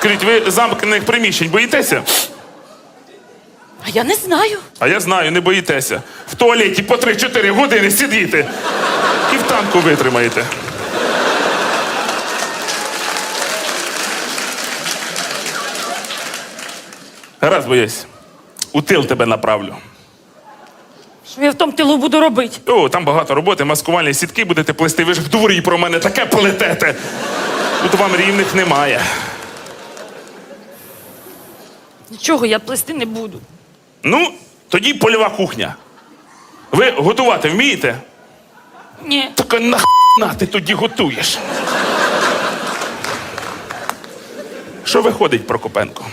Скажіть, ви замкнених приміщень боїтеся? А я не знаю. А я знаю, не боїтеся. В туалеті по 3-4 години сидіти. І в танку витримаєте. Гаразд, боюсь. У тил тебе направлю. Що я в тому тилу буду робити? О, там багато роботи, маскувальні сітки будете плести. Ви ж в дворі про мене таке плетете. Тут вам рівних немає. Нічого я плести не буду. Ну, тоді польова кухня. Ви готувати вмієте? Ні. Так а нахна ти тоді готуєш? Що виходить, Прокопенко?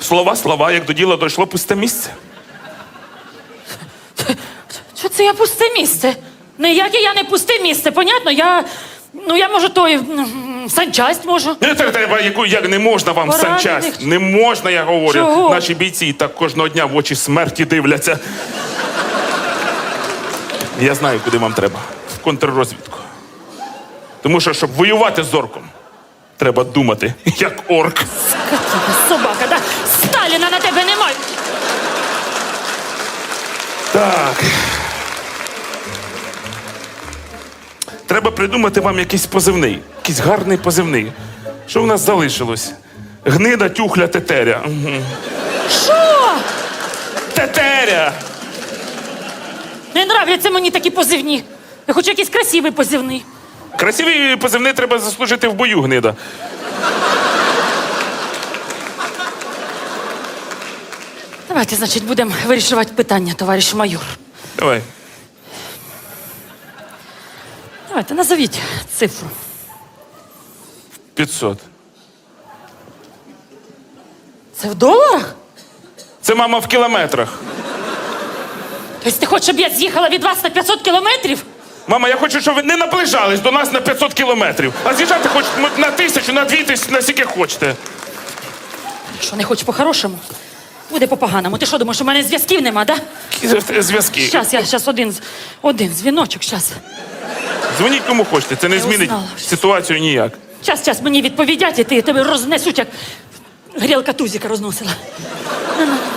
Слова, слова, як до діла дійшло пусте місце. Що це я пусте місце? Ніяке я не пусте місце, понятно? Я. Ну, я можу той м, санчасть можу. Не треба, яку як не можна вам в Поранених. санчасть. Не можна, я говорю. Чого? Наші бійці і так кожного дня в очі смерті дивляться. Я знаю, куди вам треба. В контррозвідку. Тому що, щоб воювати з орком, треба думати, як орк. Скотина, собака, да? Сталіна на тебе немає. Так. Треба придумати вам якийсь позивний, якийсь гарний позивний. Що в нас залишилось? Гнида, тюхля, тетеря. Що? Тетеря! Не нравляться мені такі позивні. Я хочу якийсь красивий позивний. Красиві позивний треба заслужити в бою, гнида. Давайте, значить, будемо вирішувати питання, товариш майор. Давай. Давайте, назовіть цифру. 500. Це в доларах? Це мама в кілометрах. Тобто ти хочеш, щоб я з'їхала від вас на 500 кілометрів? Мама, я хочу, щоб ви не наближались до нас на 500 кілометрів, а з'їжджати хоч на тисячу, на дві тисячі, на скільки хочете. Що не хочеш по-хорошому? Буде по-поганому. Ти що думаєш, у мене зв'язків нема, да? Зв'язки. Щас, я щас один, з- один дзвіночок, щас. Дзвоніть кому хочете, це не Я змінить узнала. ситуацію ніяк. Щас, час мені відповідять, і ти тебе рознесуть, як грілка тузіка розносила. Ну, ну.